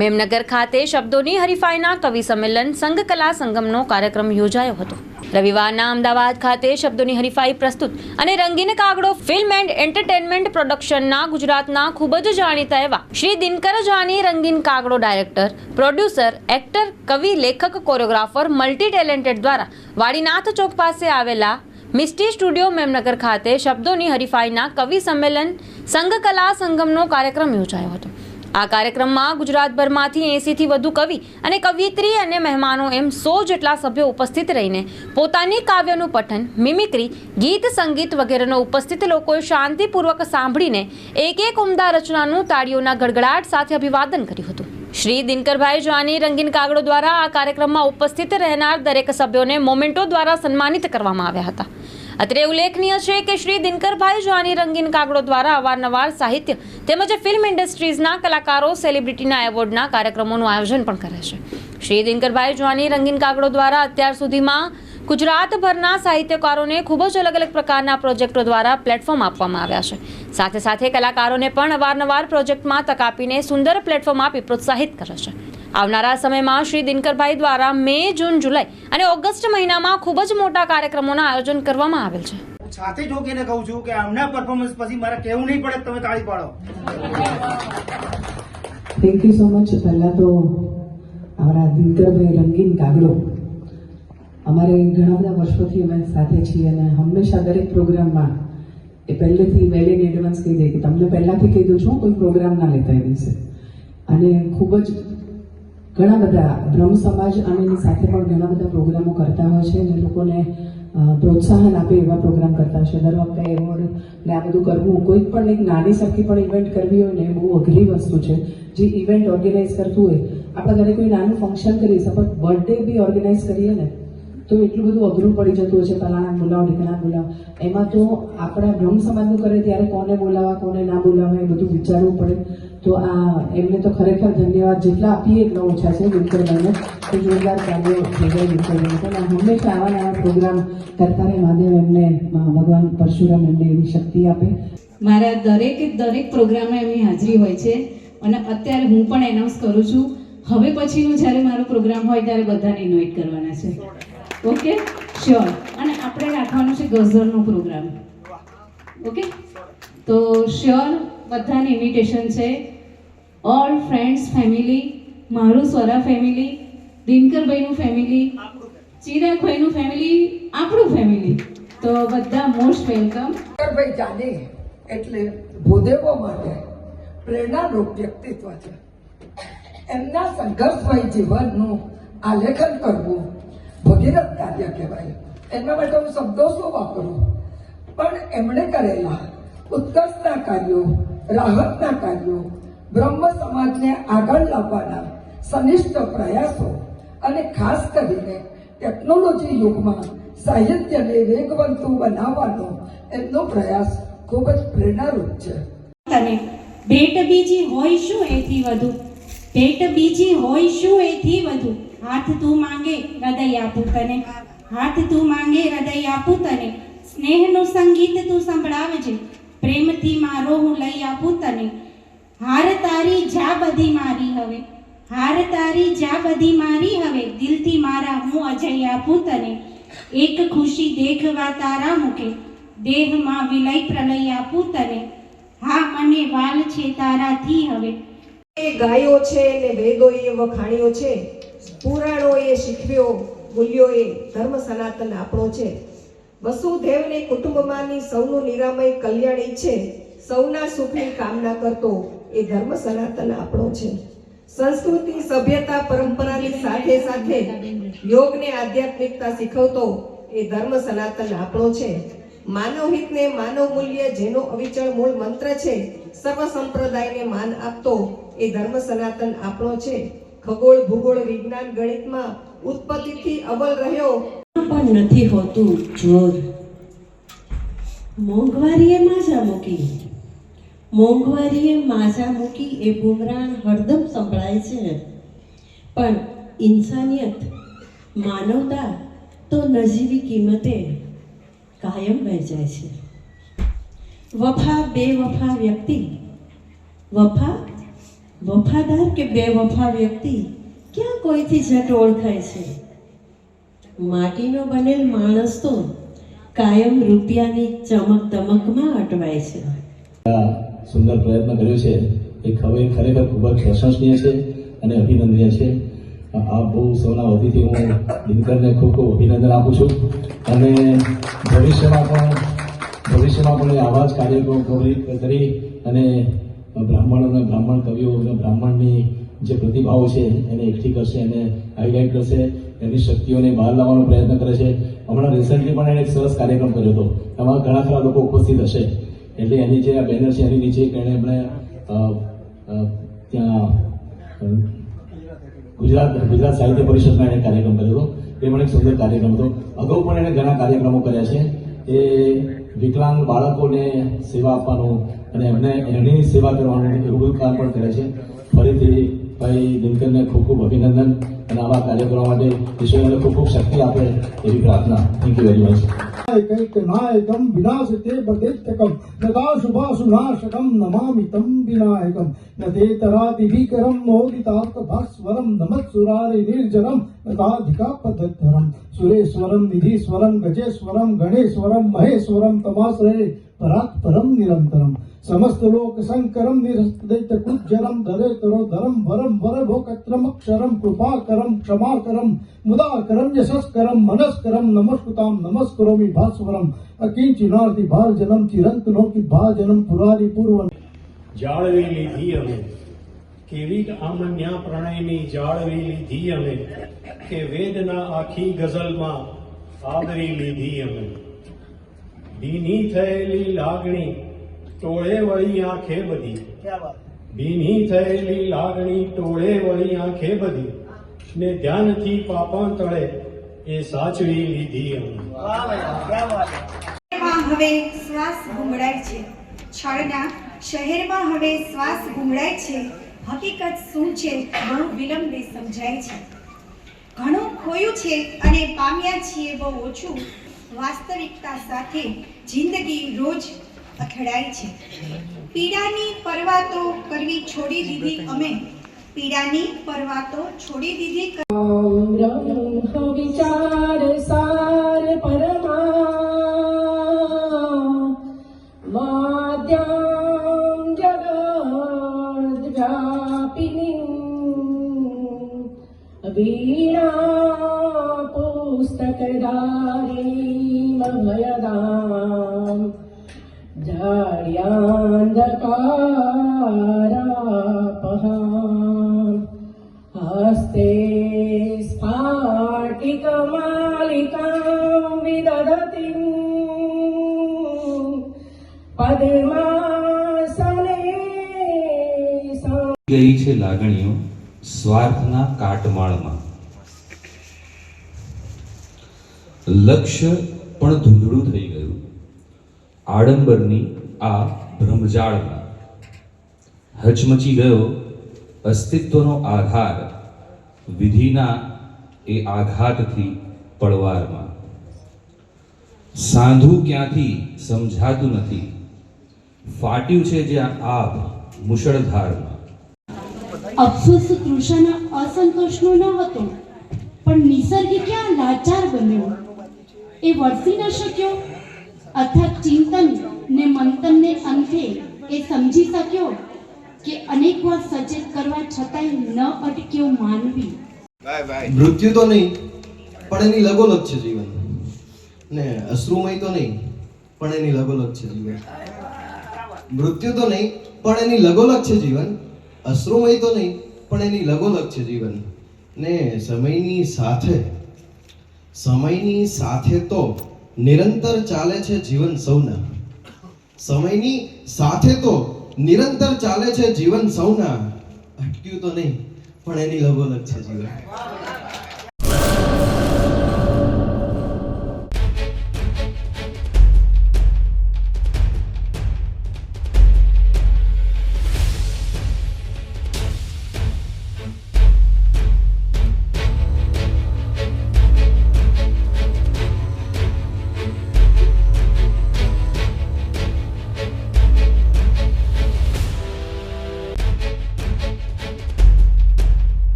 મેમનગર ખાતે શબ્દોની હરીફાઈના કવિ સંમેલન સંઘ કલા સંગમનો કાર્યક્રમ યોજાયો હતો. રવિવારના અમદાવાદ ખાતે શબ્દોની હરીફાઈ પ્રસ્તુત અને રંગીન કાગડો ફિલ્મ એન્ડ એન્ટરટેનમેન્ટ પ્રોડક્શનના ગુજરાતના ખૂબ જ જાણીતા એવા શ્રી દિનકર જાની રંગીન કાગડો ડાયરેક્ટર, પ્રોડ્યુસર, એક્ટર, કવિ, લેખક, કોરિયોગ્રાફર, મલ્ટી ટેલેન્ટેડ દ્વારા વાડીનાથ ચોક પાસે આવેલા મિસ્ટી સ્ટુડિયો મેમનગર ખાતે શબ્દોની હરીફાઈના કવિ સંમેલન સંઘ કલા સંગમનો કાર્યક્રમ યોજાયો હતો. આ કાર્યક્રમમાં ગુજરાતભરમાંથી એંસીથી વધુ કવિ અને કવિયત્રી અને મહેમાનો એમ સો જેટલા સભ્યો ઉપસ્થિત રહીને પોતાની કાવ્યનું પઠન મિમિક્રી ગીત, સંગીત વગેરેનો ઉપસ્થિત લોકોએ શાંતિપૂર્વક સાંભળીને એક એક ઉમદા રચનાનું તાળીઓના ગડગડાટ સાથે અભિવાદન કર્યું હતું. શ્રી દિનકરભાઈ જવાની રંગીન કાગડો દ્વારા આ કાર્યક્રમમાં ઉપસ્થિત રહેનાર દરેક સભ્યોને મોમેન્ટો દ્વારા સન્માનિત કરવામાં આવ્યા હતા. અત્રે ઉલ્લેખનીય છે કે શ્રી દિનકરભાઈ જાની રંગીન કાગડો દ્વારા અવારનવાર સાહિત્ય તેમજ ફિલ્મ ઇન્ડસ્ટ્રીઝના કલાકારો સેલિબ્રિટીના એવોર્ડના કાર્યક્રમોનું આયોજન પણ કરે છે. શ્રી દિનકરભાઈ જાની રંગીન કાગડો દ્વારા અત્યાર સુધીમાં ગુજરાતભરના સાહિત્યકારોને ખૂબ જ અલગ અલગ પ્રકારના પ્રોજેક્ટો દ્વારા પ્લેટફોર્મ આપવામાં આવ્યા છે. સાથે સાથે કલાકારોને પણ અવારનવાર પ્રોજેક્ટમાં તક આપીને સુંદર પ્લેટફોર્મ આપી પ્રોત્સાહિત કરે છે. આવનારા સમયમાં શ્રી દિનકરભાઈ દ્વારા મે જૂન જુલાઈ અને ઓગસ્ટ મહિનામાં ખૂબ જ મોટા કાર્યક્રમોના આયોજન કરવામાં આવેલ છે. હું સાથે જોગીને કહું છું કે આમના પરફોર્મન્સ પછી મારે કહેવું નહીં પડે કે તમે તાળી પાડો. થેન્ક યુ સો મચ પહેલાં તો અમારા દિનકરભાઈ રંગીન કાગડો. અમારે ઘણા બધા વર્ષોથી અમે સાથે છીએ અને હંમેશા દરેક પ્રોગ્રામમાં એ પહેલેથી વેલ ઇન એડવાન્સ કહી દે કે તમને પહેલાંથી કહી દઉં છું કોઈ પ્રોગ્રામ ના લેતા એ દિવસે અને ખૂબ જ ઘણા બધા બ્રહ્મ સમાજ અને એની સાથે પણ ઘણા બધા પ્રોગ્રામો કરતા હોય છે અને લોકોને પ્રોત્સાહન આપે એવા પ્રોગ્રામ કરતા છે. દર વખતે એવોર્ડ ને આ બધું કરવું, કોઈક પણ એક નાની સરખી પણ ઇવેન્ટ કરવી હોય ને બહુ અઘરી વસ્તુ છે. જે ઇવેન્ટ ઓર્ગેનાઇઝ કરતું હોય, આપણે ઘરે કોઈ નાનું ફંક્શન કરીએ સપોઝ બર્થડે બી ઓર્ગેનાઇઝ કરીએ ને, તો એટલું બધું અઘરું પડી જતું હોય છે. ફલાણા બોલાવો, ઢીકણા બોલાવો. એમાં તો આપણા બ્રહ્મ સમાજનું કરે ત્યારે કોને બોલાવવા, કોને ના બોલાવવા એ બધું વિચારવું પડે. તો આ એમને તો ખરેખર ધન્યવાદ જેટલા આપીએ એટલા ઓછા છે દિનકરભાઈને તો જોરદાર કાર્ય થઈ જાય દિનકરભાઈને પણ હંમેશા આવા નવા પ્રોગ્રામ કરતા રહે મહાદેવ એમને ભગવાન પરશુરામ એમને એવી શક્તિ આપે. મારા દરેકે દરેક પ્રોગ્રામમાં એમની હાજરી હોય છે અને અત્યારે હું પણ એનાઉન્સ કરું છું. હવે પછીનો જ્યારે મારો પ્રોગ્રામ હોય ત્યારે બધાને ઇન્વાઇટ કરવાના છે. ઓકે શ્યોર અને આપણે રાખવાનો છે ગઝલનો પ્રોગ્રામ. ઓકે તો શ્યોર બધાને ઇન્વિટેશન છે. ઓલ ફ્રેન્ડ્સ ફેમિલી મારું સ્વરા ફેમિલી દિનકરભાઈનું ફેમિલી ચિરાગભાઈનું ફેમિલી આપણું ફેમિલી તો બધા મોસ્ટ વેલકમ દિનકરભાઈ જાની એટલે ભૂદેવો માટે પ્રેરણારૂપ વ્યક્તિત્વ છે. એમના સંઘર્ષમય જીવનનું આલેખન કરવું ભગીરથ કાર્ય કહેવાય. એના માટે હું શબ્દો શું વાપરું? પણ એમણે કરેલા ઉત્કર્ષના કાર્યો, રાહતના કાર્યો, બ્રહ્મ સમાજને આગળ લાવવાના સનિષ્ઠ પ્રયાસો અને ખાસ કરીને ટેકનોલોજી યુગમાં સાહિત્યને વેગવંતું બનાવવાનો એમનો પ્રયાસ ખૂબ જ પ્રેરણારૂપ છે. તને ભેટ બીજી હોય શું એથી વધુ? ભેટ બીજી હોય શું એથી વધુ? હાથ તું માંગે હૃદય આપું તને. હાથ તું માંગે હૃદય આપું તને. સ્નેહનું સંગીત તું સંભળાવજે. પ્રેમથી મારો હું લઈ આપું તને. હાર તારી જા બધી મારી હવે. હાર તારી જા બધી મારી હવે. દિલથી મારા હું અજય આપું તને. એક ખુશી દેખવા તારા મુખે. દેહમાં વિલય પ્રલય આપું તને. હા, મને વાલ છે તારાથી હવે. એ ગાયો છે ને વેદોએ વખાણ્યો છે. પુરાણોએ શીખવ્યો મૂલ્યોએ ધર્મ સનાતન આપણો છે. વસુદેવને કુટુંબમાંની સૌનું નિરામય કલ્યાણ ઈચ્છે, સૌના સુખની કામના કરતો એ ધર્મ સનાતન આપણો છે. સંસ્કૃતિ, સભ્યતા, પરંપરાની સાથે સાથે યોગને આધ્યાત્મિકતા શીખવતો એ ધર્મ સનાતન આપણો છે. માનવ હિતને માનવ મૂલ્ય જેનો અવિચળ મૂળ મંત્ર છે, સર્વ સંપ્રદાયને માન આપતો એ ધર્મ સનાતન આપણો છે. ખગોળ, ભૂગોળ, વિજ્ઞાન, ગણિતમાં ઉત્પત્તિથી અવલ રહ્યો પણ નથી હોતું જોર. મોંઘવારીએ માજા મૂકી. મોંઘવારીએ માજા મૂકી એ બુમરાણ હરદમ સંભળાય છે. પણ ઇન્સાનિયત, માનવતા તો નજીવી કિંમતે કાયમ વહેંચાય છે. વફા બે વફા વ્યક્તિ. વફા, વફાદાર કે બેવફા વ્યક્તિ ક્યાં કોઈથી જટ ઓળખાય છે? માટીનો બનેલ માણસ તો કાયમ રૂપિયાની ચમક તમકમાં અટવાય છે. સુંદર પ્રયત્ન કર્યો છે. એ ખબર ખરેખર ખૂબ જ પ્રશંસનીય છે અને અભિનંદનીય છે. આ બહુ સૌના વતીથી હું દિનકરને ખૂબ ખૂબ અભિનંદન આપું છું. અને ભવિષ્યમાં પણ ભવિષ્યમાં પણ આવા જ કાર્યક્રમો કરી કરી અને બ્રાહ્મણ અને બ્રાહ્મણ કવિઓ અને બ્રાહ્મણની જે પ્રતિભાવો છે એને એકઠી કરશે એને હાઇલાઇટ કરશે. એની શક્તિઓને બહાર લાવવાનો પ્રયત્ન કરે છે. હમણાં રિસન્ટલી પણ એણે એક સરસ કાર્યક્રમ કર્યો હતો. એમાં ઘણા ખરા લોકો ઉપસ્થિત હશે. એટલે એની જે આ બેનર છે, એની નીચે એણે એમણે ત્યાં ગુજરાત ગુજરાત સાહિત્ય પરિષદમાં એણે કાર્યક્રમ કર્યો હતો. એ પણ એક સુંદર કાર્યક્રમ હતો. અગાઉ પણ એણે ઘણા કાર્યક્રમો કર્યા છે. એ વિકલાંગ બાળકોને સેવા આપવાનું અને એમને એની સેવા કરવાનું એવું કામ પણ કરે છે. ફરીથી ભાઈ દિનકરને ખૂબ ખૂબ અભિનંદન અને આવા કાર્યક્રમો માટે ઈશ્વરને ખૂબ ખૂબ શક્તિ આપે એવી પ્રાર્થના થેન્ક યુ વેરી મચ કૈક નાયકમ વિનાશ તે બધેતકમ નતા નિર્જનમ તથાધિકાપધરમ સુરેશ્વરમ નિધિશ્વરમ ગજેશ્વરમ ગણેશ્વરમ મહેશ્વરમ તમાશ્રય પરાત્પરમ નિરંતરમ સમસ્ત લોક સંકરમ નિરસ્તૈતકુજ્જરમ ધરેતરો ધરમ વરમ વરભોકત્રમ અક્ષરમ કૃપાકરમ ક્ષમાકરમ મુદાકરમ યશસ્કરમ મનસ્કરમ નમસ્કૃતામ નમસ્કરોમિ ભાસ્વરમ અકિંચિનાર્તિ ભારજનમ ચિરંતનો કી ભાજનમ પુરારી પૂર્વન જાળવી લીધી અમે કેવી આમન્યા પ્રણયની જાળવી લીધી અમે કે વેદના આખી ગઝલમાં આદરી લીધી અમે. ભીની થયેલી લાગણી ટોળે વળી આંખે બધી. ભીની થયેલી લાગણી ટોળે વળી આંખે બધી. ને ધ્યાનથી પાપણ તળે એ સાચવી લીધી અમે. હવે શ્વાસ ગુમડાય છે. છળના શહેરમાં હવે શ્વાસ ગુમડાય છે. હકીકત શું છે બહુ વિલંબે સમજાય છે. ઘણું ખોયું છે અને પામ્યા છીએ બહુ ઓછું વાસ્તવિકતા સાથે જિંદગી રોજ અથડાય છે. પીડાની પરવા તો કરવી છોડી દીધી અમે. પીડાની પરવા તો છોડી દીધી વિચાર સાર ભયદામ જાડ્યાંધકારાપહામ હસ્તે સ્ફાટિકમાલિકાં વિદધતિં પદ્માસને ગઈ છે લાગણીઓ સ્વાર્થના કાટમાળમાં લક્ષ્ય પણ ધૂંધળું થઈ ગયું. આડંબરની આ ભ્રમજાળમાં હચમચી ગયો અસ્તિત્વનો આધાર વિધિના એ આઘાતથી પળવારમાં સાંધું ક્યાંથી સમજાતું નથી. ફાટ્યું છે જ્યાં આભ મુશળધારમાં. અફસોસ તૃષાના અસંતોષનો ન હતો, પણ નિસર્ગ ક્યાં લાચાર બન્યો? એ વરસી ન શક્યો? અથક ચિંતન ને મંતનને અંતે એ સમજી શક્યો કે અનેક વાર સચેત કરવા છતાંય ન અટક્યો માનવી? મૃત્યુ તો નહીં પણ એની લગોલગ છે જીવન. ને અશ્રુમય તો નહીં પણ એની લગોલગ છે જીવન. મૃત્યુ તો નહીં પણ એની લગોલગ છે જીવન. અશ્રુમય તો નહીં પણ એની લગોલગ છે જીવન. ને સમયની સાથે સમયની સાથે તો નિરંતર ચાલે છે જીવન સૌના. સમયની સાથે તો નિરંતર ચાલે છે જીવન સૌના. અટક્યું તો નહીં, પણ એની લગોલગ છે જીવન.